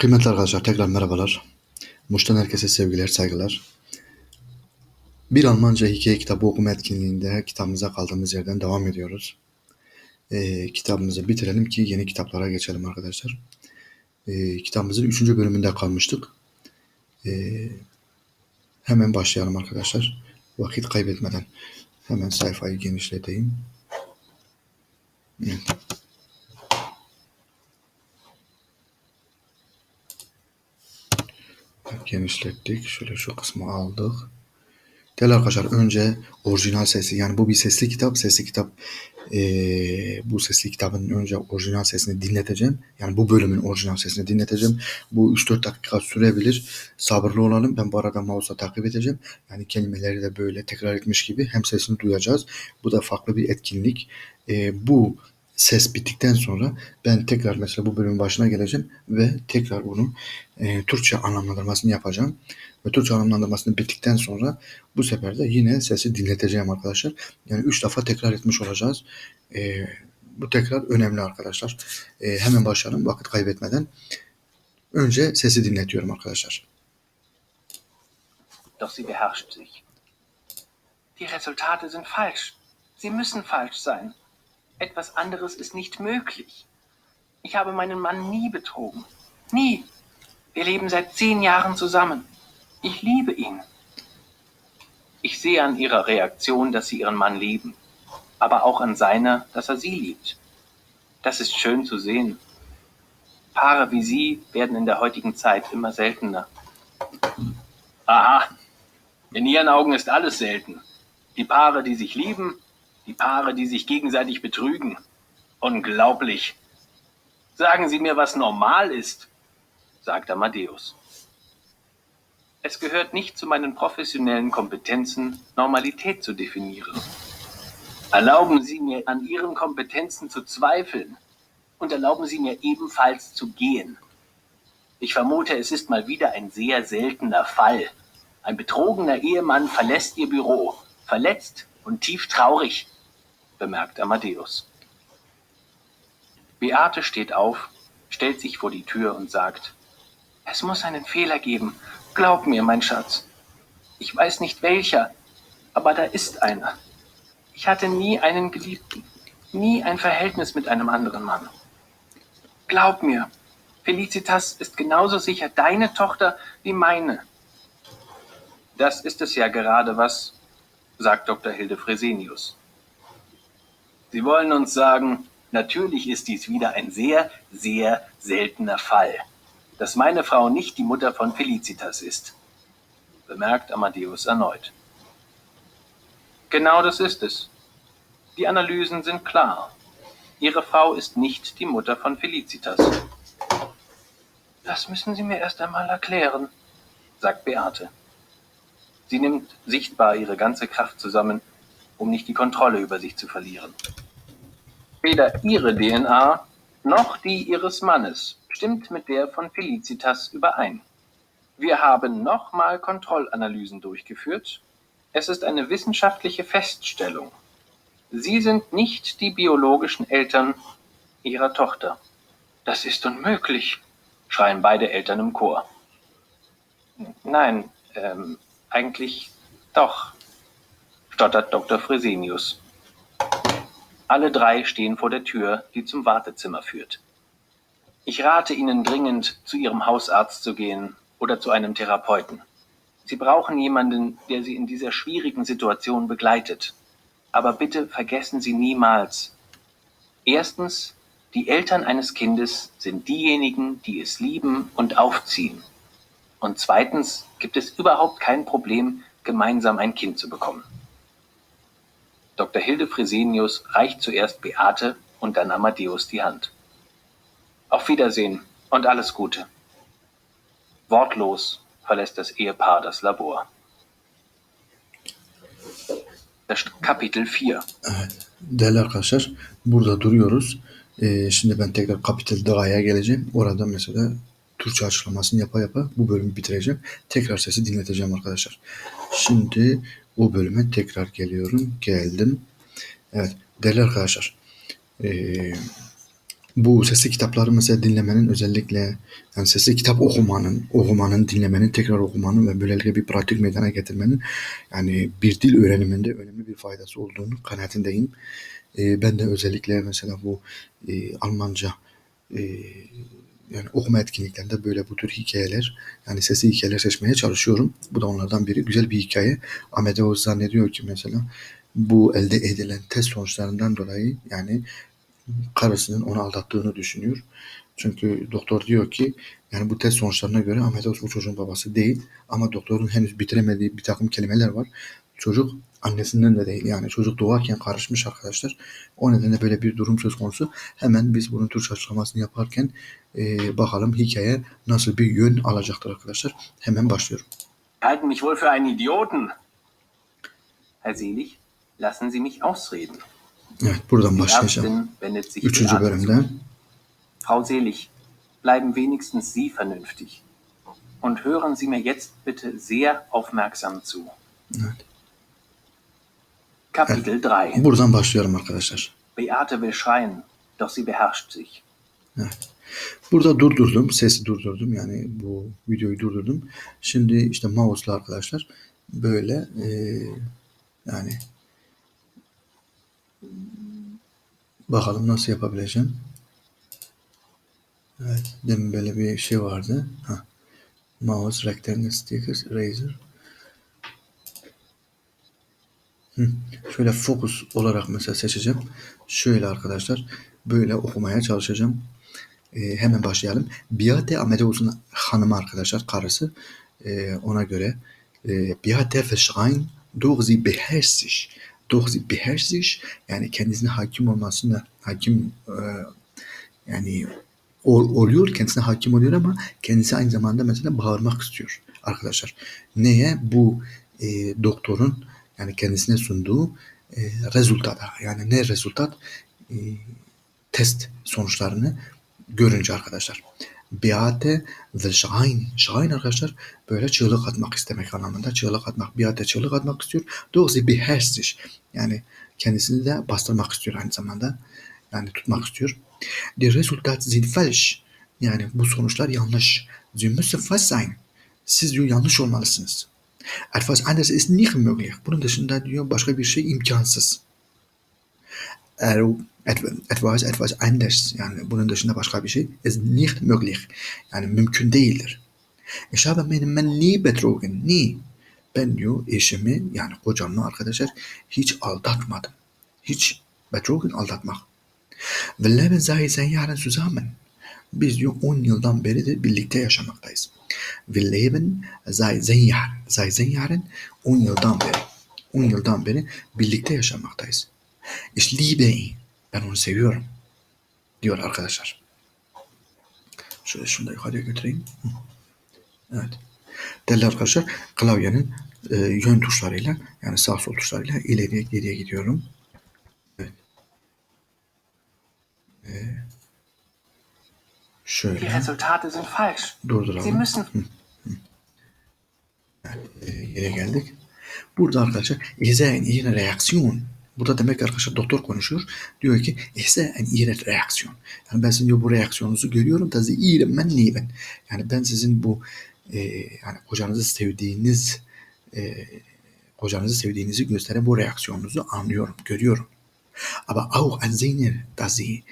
Kıymetli arkadaşlar tekrar merhabalar. Muş'tan herkese sevgiler, saygılar. Bir Almanca hikaye kitabı okuma etkinliğinde kitabımıza kaldığımız yerden devam ediyoruz. Ee, kitabımızı bitirelim ki yeni kitaplara geçelim arkadaşlar. Ee, kitabımızın 3. bölümünde kalmıştık. Ee, hemen başlayalım arkadaşlar. Vakit kaybetmeden hemen sayfayı genişleteyim. Evet. Genişlettik. Şöyle şu kısmı aldık. Değerli arkadaşlar önce orijinal sesi yani bu bir sesli kitap. Sesli kitap eee, bu sesli kitabın önce orijinal sesini dinleteceğim. Yani bu bölümün orijinal sesini dinleteceğim. Bu 3-4 dakika sürebilir. Sabırlı olalım. Ben bu arada mouse'la takip edeceğim. Yani kelimeleri de böyle tekrar etmiş gibi hem sesini duyacağız. Bu da farklı bir etkinlik. Eee, bu ses bittikten sonra ben tekrar mesela bu bölümün başına geleceğim ve tekrar bunu e, Türkçe anlamlandırmasını yapacağım. Ve Türkçe anlamlandırmasını bittikten sonra bu sefer de yine sesi dinleteceğim arkadaşlar. Yani üç defa tekrar etmiş olacağız. E, bu tekrar önemli arkadaşlar. E, hemen başlayalım vakit kaybetmeden. Önce sesi dinletiyorum arkadaşlar. Doch sie beherrscht sich. Die Resultate sind falsch. Sie müssen falsch sein. Etwas anderes ist nicht möglich. Ich habe meinen Mann nie betrogen. Nie. Wir leben seit zehn Jahren zusammen. Ich liebe ihn. Ich sehe an ihrer Reaktion, dass sie ihren Mann lieben, aber auch an seiner, dass er sie liebt. Das ist schön zu sehen. Paare wie sie werden in der heutigen Zeit immer seltener. Aha. In ihren Augen ist alles selten. Die Paare, die sich lieben, die Paare, die sich gegenseitig betrügen. Unglaublich. Sagen Sie mir, was normal ist, sagt Amadeus. Es gehört nicht zu meinen professionellen Kompetenzen, Normalität zu definieren. Erlauben Sie mir, an Ihren Kompetenzen zu zweifeln und erlauben Sie mir ebenfalls zu gehen. Ich vermute, es ist mal wieder ein sehr seltener Fall. Ein betrogener Ehemann verlässt Ihr Büro, verletzt und tief traurig, bemerkt Amadeus. Beate steht auf, stellt sich vor die Tür und sagt, es muss einen Fehler geben. Glaub mir, mein Schatz. Ich weiß nicht welcher, aber da ist einer. Ich hatte nie einen Geliebten, nie ein Verhältnis mit einem anderen Mann. Glaub mir, Felicitas ist genauso sicher deine Tochter wie meine. Das ist es ja gerade was, sagt Dr. Hilde Fresenius. Sie wollen uns sagen, natürlich ist dies wieder ein sehr, sehr seltener Fall, dass meine Frau nicht die Mutter von Felicitas ist, bemerkt Amadeus erneut. Genau das ist es. Die Analysen sind klar. Ihre Frau ist nicht die Mutter von Felicitas. Das müssen Sie mir erst einmal erklären, sagt Beate. Sie nimmt sichtbar ihre ganze Kraft zusammen, um nicht die Kontrolle über sich zu verlieren. Weder ihre DNA noch die ihres Mannes stimmt mit der von Felicitas überein. Wir haben nochmal Kontrollanalysen durchgeführt. Es ist eine wissenschaftliche Feststellung. Sie sind nicht die biologischen Eltern ihrer Tochter. Das ist unmöglich, schreien beide Eltern im Chor. Nein, ähm, eigentlich doch, stottert Dr. Fresenius. Alle drei stehen vor der Tür, die zum Wartezimmer führt. Ich rate Ihnen dringend, zu Ihrem Hausarzt zu gehen oder zu einem Therapeuten. Sie brauchen jemanden, der Sie in dieser schwierigen Situation begleitet. Aber bitte vergessen Sie niemals. Erstens, die Eltern eines Kindes sind diejenigen, die es lieben und aufziehen. Und zweitens gibt es überhaupt kein Problem, gemeinsam ein Kind zu bekommen. Dr. Hilde Fresenius reicht zuerst Beate und dann Amadeus die Hand. Auf Wiedersehen und alles Gute. Wortlos verlässt das Ehepaar das Labor. Das Kapitel 4. Değerli arkadaşlar burada duruyoruz. Ee, şimdi ben tekrar Kapitel Dağ'a geleceğim. Orada mesela Türkçe açıklamasını yapa yapa bu bölümü bitireceğim. Tekrar sesi dinleteceğim arkadaşlar. Şimdi o bölüme tekrar geliyorum. Geldim. Evet değerli arkadaşlar. Ee, bu sesli kitapları mesela dinlemenin özellikle yani sesli kitap okumanın, okumanın, dinlemenin, tekrar okumanın ve böylelikle bir pratik meydana getirmenin yani bir dil öğreniminde önemli bir faydası olduğunu kanaatindeyim. Ee, ben de özellikle mesela bu e, Almanca e, yani okuma etkinliklerinde böyle bu tür hikayeler yani sesli hikayeler seçmeye çalışıyorum. Bu da onlardan biri. Güzel bir hikaye. Oğuz zannediyor ki mesela bu elde edilen test sonuçlarından dolayı yani karısının onu aldattığını düşünüyor. Çünkü doktor diyor ki yani bu test sonuçlarına göre Ahmet bu çocuğun babası değil ama doktorun henüz bitiremediği bir takım kelimeler var. Çocuk annesinden de değil yani çocuk doğarken karışmış arkadaşlar. O nedenle böyle bir durum söz konusu. Hemen biz bunun Türkçe açıklamasını yaparken e, bakalım hikaye nasıl bir yön alacaktır arkadaşlar. Hemen başlıyorum. Halten mich wohl für einen Idioten. Herr Selig, lassen Sie mich ausreden. Evet buradan başlayacağım. Üçüncü bölümde. Frau Selig, bleiben wenigstens Sie vernünftig. Und hören Sie mir jetzt bitte sehr aufmerksam zu. Evet. Kapitel 3. Buradan başlıyorum arkadaşlar. Beate will schreien, doch sie beherrscht sich. Burada durdurdum. Sesi durdurdum. Yani bu videoyu durdurdum. Şimdi işte mouse'la arkadaşlar böyle e, yani bakalım nasıl yapabileceğim. Evet. Demin böyle bir şey vardı. Ha. Mouse, rectangle, stickers, eraser. Hı. Şöyle fokus olarak mesela seçeceğim. Şöyle arkadaşlar böyle okumaya çalışacağım. Ee, hemen başlayalım. Beate Amadeus'un hanımı arkadaşlar karısı. Ee, ona göre e, Beate verschreien durch sie beherrscht sich. Durch sie beherrscht sich yani kendisine hakim olmasına hakim e, yani ol- oluyor kendisine hakim oluyor ama kendisi aynı zamanda mesela bağırmak istiyor arkadaşlar. Neye? Bu e, doktorun yani kendisine sunduğu e, rezultada yani ne rezultat? E, test sonuçlarını görünce arkadaşlar. Beate ve Şahin. Şahin arkadaşlar böyle çığlık atmak istemek anlamında. Çığlık atmak. Beate çığlık atmak istiyor. Doğrusu beherrscht sich. Yani kendisini de bastırmak istiyor aynı zamanda. Yani tutmak istiyor. Die Resultat sind falsch. Yani bu sonuçlar yanlış. Sie müssen falsch sein. Siz diyor yanlış olmalısınız. Etwas anderes ist nicht möglich. Bunun dışında diyor başka bir şey imkansız. Er, et- etwas, etwas anders. Yani bunun dışında başka bir şey ist nicht möglich. Yani mümkün değildir. Ich habe meinen Mann nie betrogen. Nie. Ben diyor eşimi yani kocamı arkadaşlar hiç aldatmadım. Hiç betrogen aldatmak. Wir leben zehn Jahren zusammen. Biz diyor 10 yıldan beri de birlikte yaşamaktayız. Wir leben seit zehn Jahren. Seit zehn Jahren 10 yıldan beri. 10 yıldan beri birlikte yaşamaktayız. Ich liebe. Ben onu seviyorum. Diyor arkadaşlar. Şöyle şunu da yukarıya götüreyim. Evet. Değerli arkadaşlar klavyenin e, yön tuşlarıyla yani sağ sol tuşlarıyla ileriye geriye gidiyorum. Evet. E, Die şöyle Resultate sind falsch. Sie durduralım. müssen E, yere geldik. Burada arkadaşlar ihsen ihre reaksiyon. Burada demek ki arkadaşlar doktor konuşuyor. Diyor ki ihsen ihre reaksiyon. Yani ben sizin diyor bu reaksiyonunuzu görüyorum. Tazi ihre men lieben. Yani ben sizin bu e, yani kocanızı sevdiğiniz e, kocanızı sevdiğinizi gösteren bu reaksiyonunuzu anlıyorum, görüyorum. Aber auch an seiner, dass sie,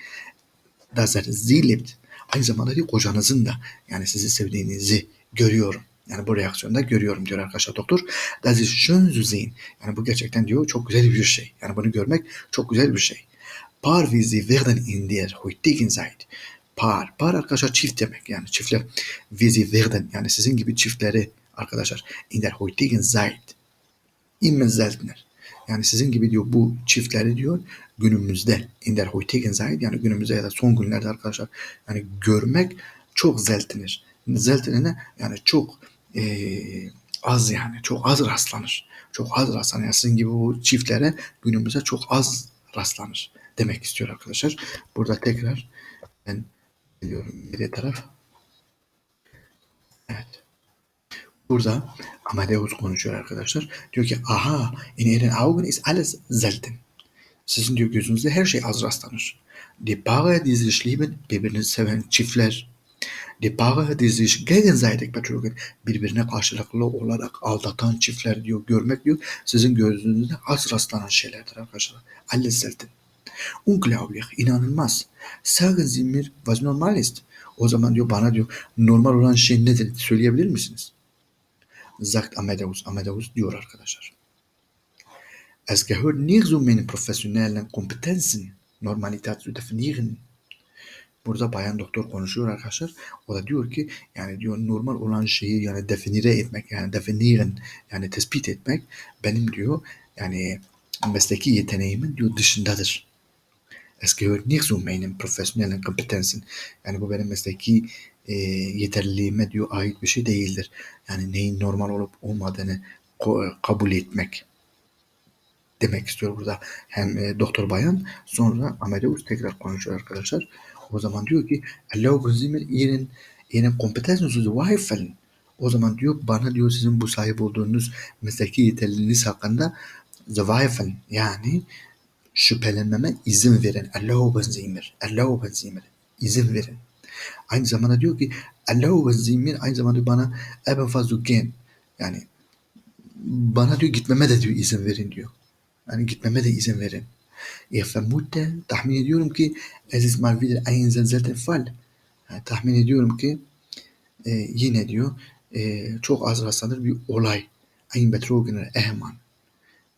dass er sie liebt. Aynı zamanda diyor kocanızın da yani sizi sevdiğinizi görüyorum. Yani bu reaksiyonda görüyorum diyor arkadaşlar doktor. Das ist schön zu sehen. Yani bu gerçekten diyor çok güzel bir şey. Yani bunu görmek çok güzel bir şey. Paar wie sie werden in der heutigen Zeit. Par. Par arkadaşlar çift demek. Yani çiftler. Wie sie werden. Yani sizin gibi çiftleri arkadaşlar. In der heutigen Zeit. immer seltener. Yani sizin gibi diyor bu çiftleri diyor günümüzde in der heutigen Zeit yani günümüzde ya da son günlerde arkadaşlar yani görmek çok zeltinir. Zeltinir ne? Yani çok eee, az yani çok az rastlanır. Çok az rastlanır. Yani sizin gibi bu çiftlere günümüzde çok az rastlanır demek istiyor arkadaşlar. Burada tekrar ben geliyorum geriye taraf. Evet. Burada Amadeus konuşuyor arkadaşlar. Diyor ki aha in ihren Augen ist alles selten. Sizin diyor gözünüzde her şey az rastlanır. Die Paare, die sich lieben, birbirini seven çiftler. Die Paare, die sich gegenseitig betrügen, birbirine karşılıklı olarak aldatan çiftler diyor. Görmek diyor sizin gözünüzde az rastlanan şeylerdir arkadaşlar. Alles selten. Unglaublich, inanılmaz. Sagen Sie mir, was normal ist? O zaman diyor bana diyor normal olan şey nedir söyleyebilir misiniz? Sagt Amadeus. Amadeus diyor arkadaşlar. Es gehört nicht zu meinen professionellen Kompetenzen, Normalität zu definieren. Burada bayan doktor konuşuyor arkadaşlar. O da diyor ki yani diyor normal olan şeyi yani definire etmek yani definiren yani tespit etmek benim diyor yani mesleki yeteneğimin diyor dışındadır. Es gehört nicht zu meinen professionellen Kompetenzen. Yani bu benim mesleki e, yeterliliğime diyor ait bir şey değildir. Yani neyin normal olup olmadığını kabul etmek demek istiyor burada. Hem e, doktor bayan sonra Amadeus tekrar konuşuyor arkadaşlar. O zaman diyor ki Sie mir Ihren, Ihren Kompetenzen zu zweifeln. O zaman diyor bana diyor sizin bu sahip olduğunuz mesleki yeterliliğiniz hakkında zweifeln yani şüphelenmeme izin verin. Mir. Erlauben Sie mir. İzin verin. Aynı zamanda diyor ki Sie mir aynı zamanda bana ebenfalls zu gehen. Yani bana diyor gitmeme de diyor izin verin diyor. Yani gitmeme de izin verin. Ich vermute, tahmin ediyorum ki es ist mal wieder ein seltener Fall. Yani tahmin ediyorum ki e, yine diyor e, çok az rastlanır bir olay. Ein betrogener Ehemann.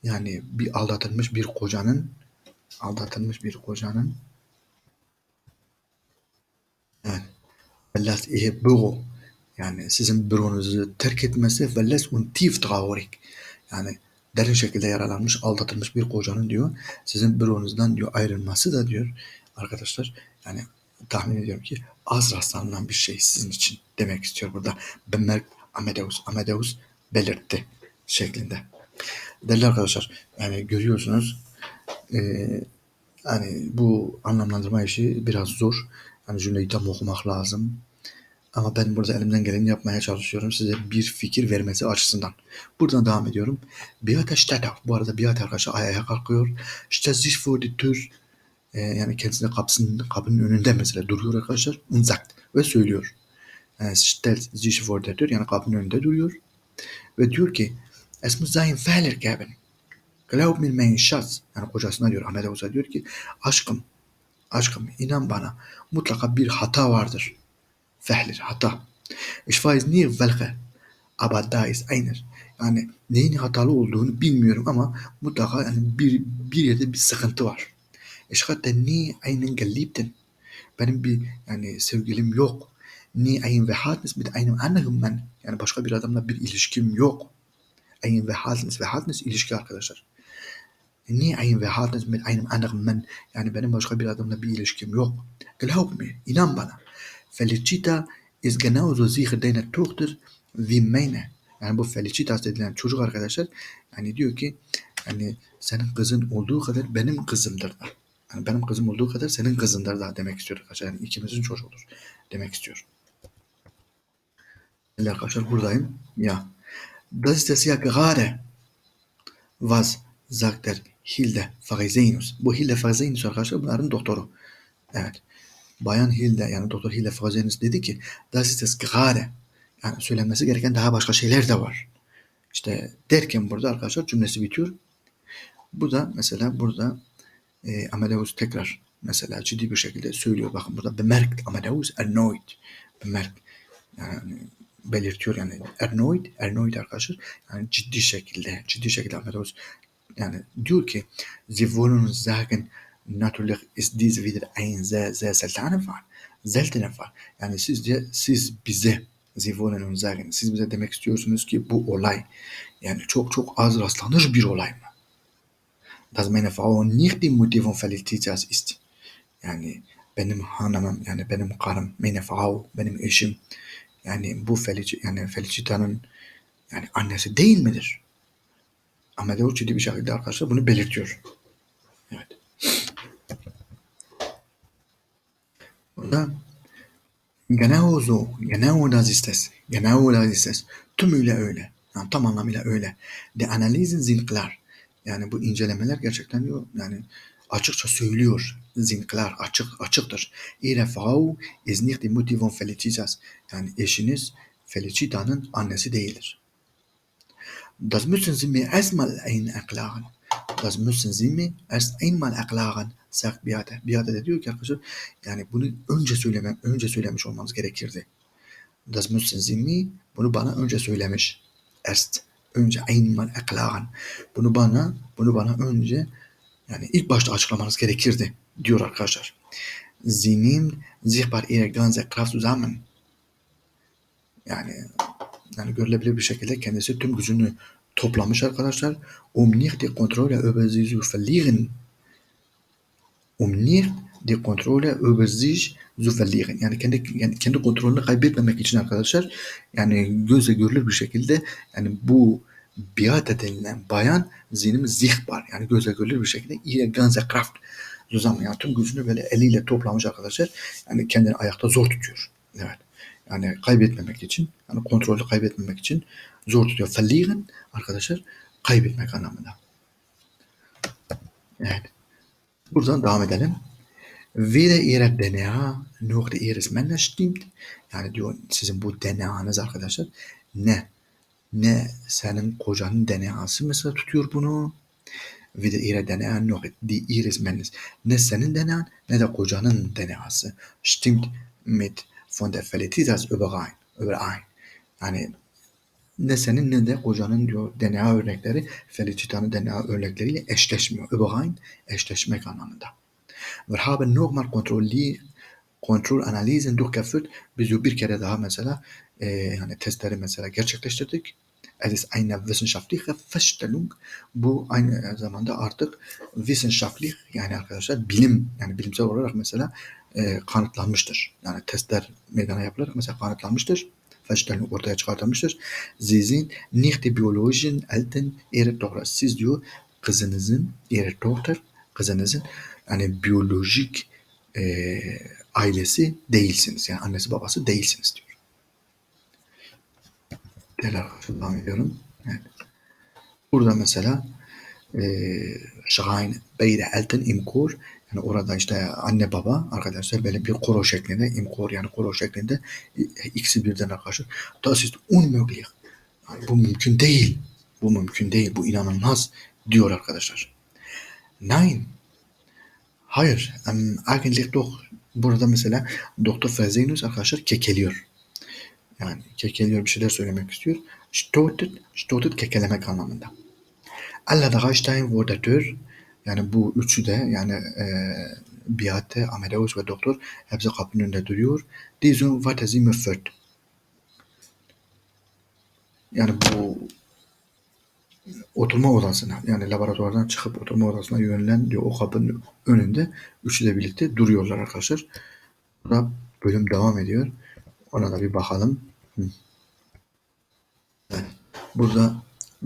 Yani bir aldatılmış bir kocanın aldatılmış bir kocanın evet ihr Büro yani sizin büronuzu terk etmesi verlässt und tief traurig yani derin şekilde yaralanmış, aldatılmış bir kocanın diyor sizin büronuzdan diyor ayrılması da diyor arkadaşlar yani tahmin ediyorum ki az rastlanan bir şey sizin için demek istiyor burada. Bemerkt Amadeus. Amadeus belirtti şeklinde. Değerli arkadaşlar yani görüyorsunuz eee yani bu anlamlandırma işi biraz zor. Yani cümleyi tam okumak lazım. Ama ben burada elimden geleni yapmaya çalışıyorum size bir fikir vermesi açısından. Buradan devam ediyorum. Beate steht auf. Bu arada Beate arkadaşlar ayağa kalkıyor. Stellt sich vor die Tür. Ee, yani kendisine kapısının, kapının önünde mesela duruyor arkadaşlar. Und sagt. Ve söylüyor. Yani stellt sich vor der Tür. Yani kapının önünde duruyor. Ve diyor ki Es muss einen Fehler geben. Glaub mir mein Schatz. Yani kocasına diyor Ahmet Oğuz'a diyor ki aşkım aşkım inan bana mutlaka bir hata vardır. Fehler hata. Ich weiß nie welche. Aber da ist einer. Yani neyin hatalı olduğunu bilmiyorum ama mutlaka yani bir, bir yerde bir sıkıntı var. Ich hatte nie einen geliebten. Benim bir yani sevgilim yok. Nie ein Verhältnis mit einem anderen Mann. Yani başka bir adamla bir ilişkim yok. Ein Verhältnis. Verhältnis ilişki arkadaşlar. Nie ein Verhältnis mit einem anderen Mann. Yani benim başka bir adamla bir ilişkim yok. Glaub mir, inan bana. Felicita ist genauso sicher deine Tochter wie meine. Yani bu Felicitas edilen çocuk arkadaşlar yani diyor ki yani senin kızın olduğu kadar benim kızımdır da. Yani benim kızım olduğu kadar senin kızındır da demek istiyor arkadaşlar. Yani ikimizin çocuğudur demek istiyor. Evet arkadaşlar buradayım. Ya. Das ist das ja gerade. Was sagt der Hilde Farisenus? Bu Hilde Farisenus arkadaşlar bunların doktoru. Evet. Bayan Hilde yani Doktor Hilde Farisenus dedi ki das ist das gerade. Yani söylenmesi gereken daha başka şeyler de var. İşte derken burada arkadaşlar cümlesi bitiyor. Bu da mesela burada e, Amadeus tekrar mesela ciddi bir şekilde söylüyor. Bakın burada bemerkt Amadeus erneut. Bemerkt yani belirtiyor yani erneut, erneut arkadaşlar yani ciddi şekilde, ciddi şekilde Amadeus yani diyor ki Sie wollen sagen natürlich ist dies wieder ein sehr sehr seltener Fall. Seltener Fall. Yani siz de, siz bize Sie wollen uns sagen siz bize demek istiyorsunuz ki bu olay yani çok çok az rastlanır bir olay mı? Dass meine Frau nicht die von Felicitas ist. Yani benim hanımım yani benim karım, meine Frau, benim eşim yani bu Felici, yani Felicita'nın yani annesi değil midir? Amadeus ciddi bir şekilde arkadaşlar bunu belirtiyor. Evet. Burada genau so, genau das ist es. Genau das. Tümüyle öyle. Yani tam anlamıyla öyle. Die Analysen sind. Yani bu incelemeler gerçekten diyor yani açıkça söylüyor. sind açık, açıktır. Ihre Frau ist nicht die Felicitas. Yani eşiniz Felicita'nın annesi değildir. Das müssen Sie mir erstmal erklären. Das müssen Sie mir erst einmal erklären, sagt Beate. Beate de diyor ki arkadaşlar, yani bunu önce söylemem, önce söylemiş olmanız gerekirdi. Das müssen Sie mir, bunu bana önce söylemiş. Erst, önce einmal erklären. Bunu bana, bunu bana önce, yani ilk başta açıklamanız gerekirdi, diyor arkadaşlar. Sie nimmt sich bei ihrer ganzen Kraft zusammen. Yani yani görülebilir bir şekilde kendisi tüm gücünü toplamış arkadaşlar. Um nicht die Kontrolle über sie zu verlieren. Um nicht die Kontrolle über sich zu verlieren. Yani kendi yani kendi kontrolünü kaybetmemek için arkadaşlar yani gözle görülür bir şekilde yani bu Beate denilen bayan zihnimi zihbar yani gözle görülür bir şekilde ihre ganze Kraft zusammen yani tüm gücünü böyle eliyle toplamış arkadaşlar. Yani kendini ayakta zor tutuyor. Evet. Yani kaybetmemek için, yani kontrolü kaybetmemek için zor tutuyor. Verlieren arkadaşlar kaybetmek anlamında. Evet. Buradan devam edelim. Weder ihre DNA noch ihres Mannes stimmt. Yani diyor sizin bu DNA'nız arkadaşlar ne ne senin kocanın DNA'sı mesela tutuyor bunu. Weder ihre DNA noch die ihres Mannes. Ne senin DNA'n ne de kocanın DNA'sı stimmt mit von der Felicitas überein. überein. Yani ne senin ne de kocanın diyor DNA örnekleri Felicita'nın DNA örnekleriyle eşleşmiyor. Überein eşleşmek anlamında. Wir haben nochmal kontrolli kontrol analizen durchgeführt. Biz bir kere daha mesela e, yani testleri mesela gerçekleştirdik. Es ist eine wissenschaftliche Feststellung. Bu aynı zamanda artık wissenschaftlich yani arkadaşlar bilim yani bilimsel olarak mesela e, kanıtlanmıştır. Yani testler meydana yapılarak mesela kanıtlanmıştır. Feststellung ortaya çıkartılmıştır. Nicht die biologischen Eltern ihrer Tochter. Siz diyor kızınızın Tochter kızınızın yani biyolojik e, ailesi değilsiniz. Yani annesi babası değilsiniz diyor. Devam ediyorum. Evet. Burada mesela e, Şahin Beyre Elten İmkur yani orada işte anne baba arkadaşlar böyle bir koro şeklinde imkor yani koro şeklinde ikisi birden arkadaşlar. Das ist unmöglich. Yani bu mümkün değil. Bu mümkün değil. Bu inanılmaz diyor arkadaşlar. Nein. Hayır. Um, eigentlich doch. Burada mesela Doktor Ferzenus arkadaşlar kekeliyor. Yani kekeliyor bir şeyler söylemek istiyor. Stotet, stotet kekelemek anlamında. Steine wurde Tür yani bu üçü de yani e, Beate, Amadeus ve Doktor hepsi kapının önünde duruyor. Has me führt. Yani bu oturma odasına yani laboratuvardan çıkıp oturma odasına yönelen diyor o kapının önünde üçü de birlikte duruyorlar arkadaşlar. Burada bölüm devam ediyor. Ona da bir bakalım. Hı. Burada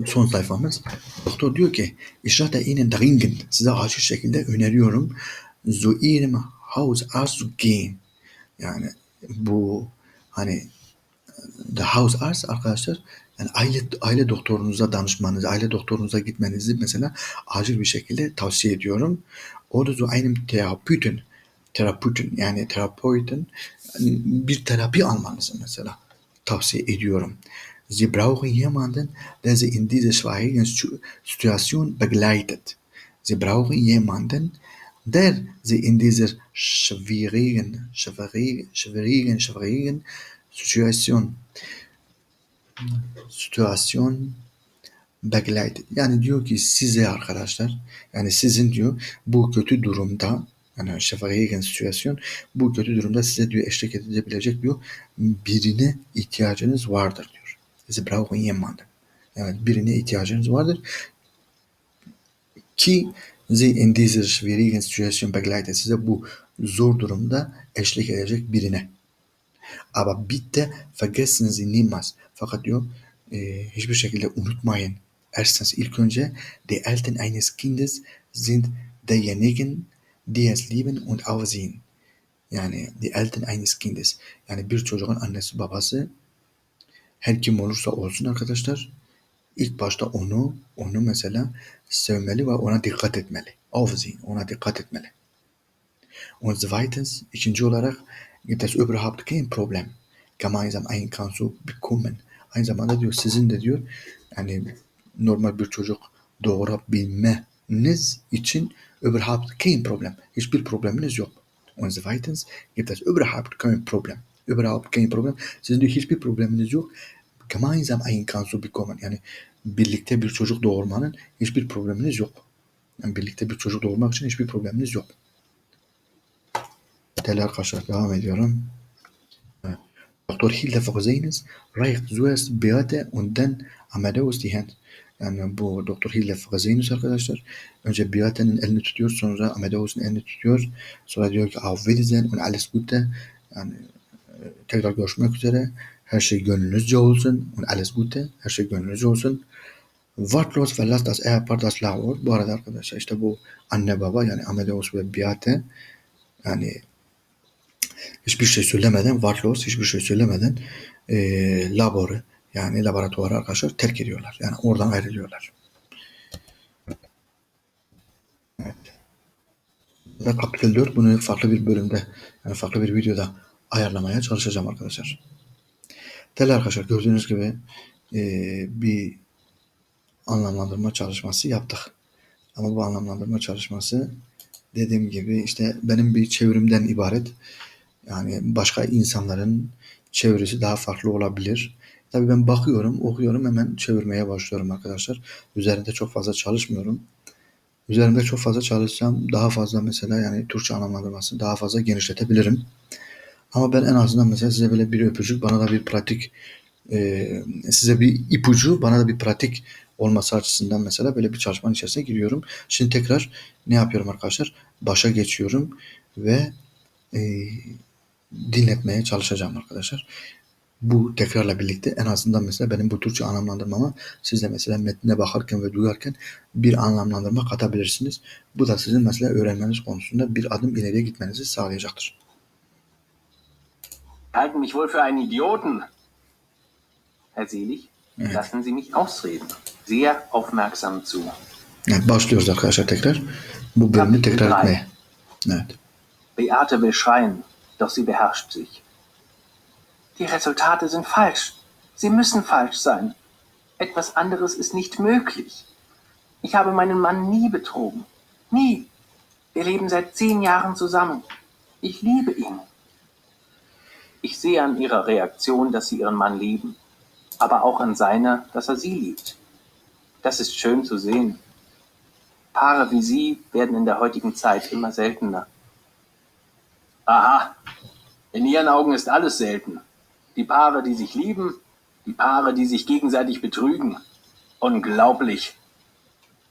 son sayfamız. Doktor diyor ki ich rate Ihnen dringend size acil şekilde öneriyorum zu Ihrem Hausarzt zu gehen. Yani bu hani the Hausarzt arkadaşlar yani aile aile doktorunuza danışmanızı, aile doktorunuza gitmenizi mesela acil bir şekilde tavsiye ediyorum. Oder zu einem Therapeuten, Therapeuten yani terapeutin yani bir terapi almanızı mesela tavsiye ediyorum. Sie brauchen jemanden, der sie in dieser schwierigen Situation begleitet. Sie brauchen jemanden, der sie in dieser schwierigen, schwierigen, schwierigen, schwierigen Situation Situation begleitet. Yani diyor ki size arkadaşlar, yani sizin diyor bu kötü durumda yani schwierigen Situation bu kötü durumda size diyor eşlik edebilecek diyor birine ihtiyacınız vardır diyor. Sie brauchen jemanden. Evet birine ihtiyacınız vardır. Ki Sie in dieser schwierigen Situation begleitet. Size bu zor durumda eşlik edecek birine. Aber bitte vergessen Sie niemals. Fakat diyor e, hiçbir şekilde unutmayın. Erstens ilk önce die Eltern eines Kindes sind diejenigen, die es lieben und aufsehen. Yani die Eltern eines Kindes. Yani bir çocuğun annesi babası her kim olursa olsun arkadaşlar ilk başta onu onu mesela sevmeli ve ona dikkat etmeli. Aufsehen, ona dikkat etmeli. Und zweitens, ikinci olarak gibt es überhaupt kein Problem. Gemeinsam ein Kansu bekommen. Aynı zamanda diyor sizin de diyor yani normal bir çocuk doğurabilmeniz için überhaupt kein Problem. Hiçbir probleminiz yok. Und zweitens gibt es überhaupt kein Problem. Überhaupt kein Problem. Sizin diyor hiçbir probleminiz yok. Gemeinsam ein Kansu bekommen. Yani birlikte bir çocuk doğurmanın hiçbir probleminiz yok. Yani birlikte bir çocuk doğurmak için hiçbir probleminiz yok. Değerli arkadaşlar devam ediyorum. Doktor Hilde Fagzeyniz reicht zuerst Beate und dann Amadeus die Hand. Yani bu Doktor Hilde Fagzeyniz arkadaşlar. Önce Beate'nin elini tutuyor sonra Amadeus'un elini tutuyor. Sonra diyor ki Auf Wiedersehen und alles Gute. Yani tekrar görüşmek üzere. Her şey gönlünüzce olsun. Und alles Gute. Her şey gönlünüzce olsun. Wortlos verlässt das Ehepaar das Lahor. Bu arada arkadaşlar işte bu anne baba yani Amadeus ve Beate yani hiçbir şey söylemeden wortlos hiçbir şey söylemeden e, laboru yani laboratuvarı arkadaşlar terk ediyorlar. Yani oradan ayrılıyorlar. Evet. Ve kapitel 4 bunu farklı bir bölümde yani farklı bir videoda ayarlamaya çalışacağım arkadaşlar. Değerli arkadaşlar gördüğünüz gibi e, bir anlamlandırma çalışması yaptık. Ama bu anlamlandırma çalışması dediğim gibi işte benim bir çevrimden ibaret. Yani başka insanların çevirisi daha farklı olabilir. Tabii ben bakıyorum, okuyorum hemen çevirmeye başlıyorum arkadaşlar. Üzerinde çok fazla çalışmıyorum. Üzerinde çok fazla çalışsam daha fazla mesela yani Türkçe anlamlandırması daha fazla genişletebilirim. Ama ben en azından mesela size böyle bir öpücük, bana da bir pratik, e, size bir ipucu, bana da bir pratik olması açısından mesela böyle bir çalışmanın içerisine giriyorum. Şimdi tekrar ne yapıyorum arkadaşlar? Başa geçiyorum ve e, dinletmeye çalışacağım arkadaşlar. Bu tekrarla birlikte en azından mesela benim bu Türkçe anlamlandırmama siz de mesela metnine bakarken ve duyarken bir anlamlandırma katabilirsiniz. Bu da sizin mesela öğrenmeniz konusunda bir adım ileriye gitmenizi sağlayacaktır. Halten mich wohl für einen Idioten. Herr Selig, Ja. lassen Sie mich ausreden. Sehr aufmerksam zu. Tekrar. Tekrar drei. etmeye. Evet. Beate will schreien, doch sie beherrscht sich. Die Resultate sind falsch. Sie müssen falsch sein. Etwas anderes ist nicht möglich. Ich habe meinen Mann nie betrogen. Nie. Wir leben seit zehn Jahren zusammen. Ich liebe ihn. Ich sehe an ihrer Reaktion, dass sie ihren Mann lieben, aber auch an seiner, dass er sie liebt. Das ist schön zu sehen. Paare wie sie werden in der heutigen Zeit immer seltener. Aha. In ihren Augen ist alles selten. Die Paare, die sich lieben, die Paare, die sich gegenseitig betrügen. Unglaublich.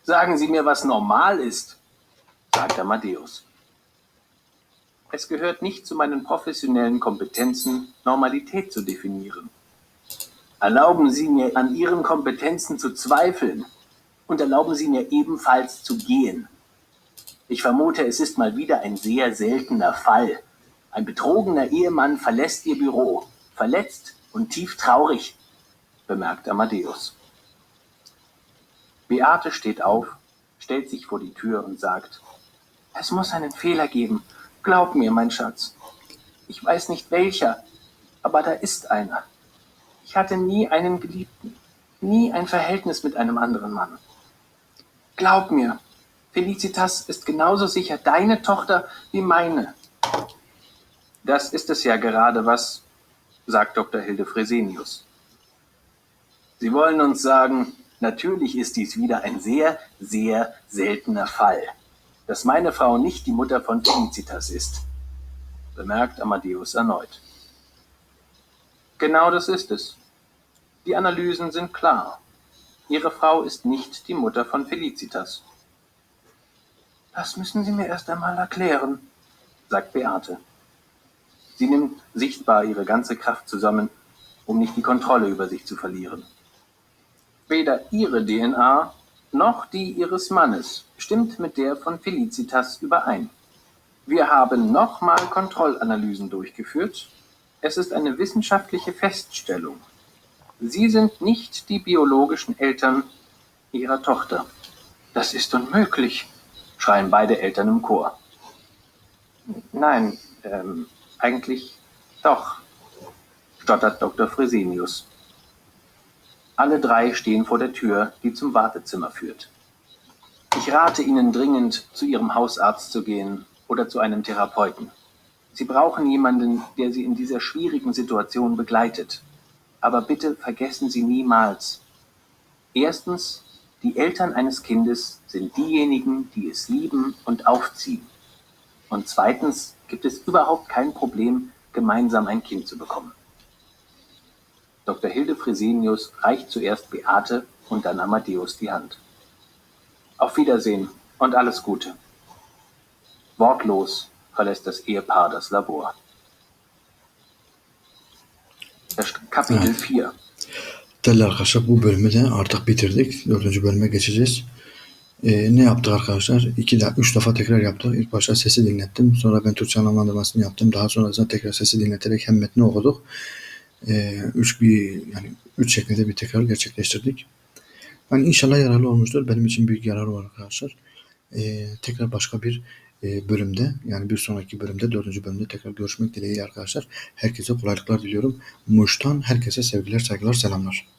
Sagen Sie mir, was normal ist, sagt Amadeus. Es gehört nicht zu meinen professionellen Kompetenzen, Normalität zu definieren. Erlauben Sie mir, an Ihren Kompetenzen zu zweifeln und erlauben Sie mir ebenfalls zu gehen. Ich vermute, es ist mal wieder ein sehr seltener Fall. Ein betrogener Ehemann verlässt ihr Büro, verletzt und tief traurig, bemerkt Amadeus. Beate steht auf, stellt sich vor die Tür und sagt, es muss einen Fehler geben. Glaub mir, mein Schatz. Ich weiß nicht welcher, aber da ist einer. Ich hatte nie einen Geliebten, nie ein Verhältnis mit einem anderen Mann. Glaub mir, Felicitas ist genauso sicher deine Tochter wie meine. Das ist es ja gerade was, sagt Dr. Hilde Fresenius. Sie wollen uns sagen, natürlich ist dies wieder ein sehr, sehr seltener Fall, dass meine Frau nicht die Mutter von Felicitas ist, bemerkt Amadeus erneut. Genau das ist es. Die Analysen sind klar. Ihre Frau ist nicht die Mutter von Felicitas. Das müssen Sie mir erst einmal erklären, sagt Beate. Sie nimmt sichtbar ihre ganze Kraft zusammen, um nicht die Kontrolle über sich zu verlieren. Weder ihre DNA noch die ihres Mannes stimmt mit der von Felicitas überein. Wir haben nochmal Kontrollanalysen durchgeführt. Es ist eine wissenschaftliche Feststellung. Sie sind nicht die biologischen Eltern ihrer Tochter. Das ist unmöglich, schreien beide Eltern im Chor. Nein, ähm, eigentlich doch, stottert Dr. Fresenius. Alle drei stehen vor der Tür, die zum Wartezimmer führt. Ich rate Ihnen dringend, zu Ihrem Hausarzt zu gehen oder zu einem Therapeuten. Sie brauchen jemanden, der Sie in dieser schwierigen Situation begleitet. Aber bitte vergessen Sie niemals. Erstens, die Eltern eines Kindes sind diejenigen, die es lieben und aufziehen. Und zweitens gibt es überhaupt kein Problem, gemeinsam ein Kind zu bekommen. Dr. Hilde Fresenius reicht zuerst Beate und dann Amadeus die Hand. Auf Wiedersehen und alles Gute. Wortlos verlässt das Ehepaar das Labor. Kapitel Evet. 4 Değerli arkadaşlar bu bölümü de artık bitirdik. Dördüncü bölüme geçeceğiz. Ee, ne yaptık arkadaşlar? İki de üç defa tekrar yaptık. İlk başta sesi dinlettim. Sonra ben Türkçe anlamlandırmasını yaptım. Daha sonrasında tekrar sesi dinleterek hem metni okuduk. Ee, üç bir yani üç şekilde bir tekrar gerçekleştirdik. Yani inşallah yararlı olmuştur. Benim için büyük yararı var arkadaşlar. Ee, tekrar başka bir e, bölümde yani bir sonraki bölümde dördüncü bölümde tekrar görüşmek dileğiyle arkadaşlar. Herkese kolaylıklar diliyorum. Muş'tan herkese sevgiler, saygılar, selamlar.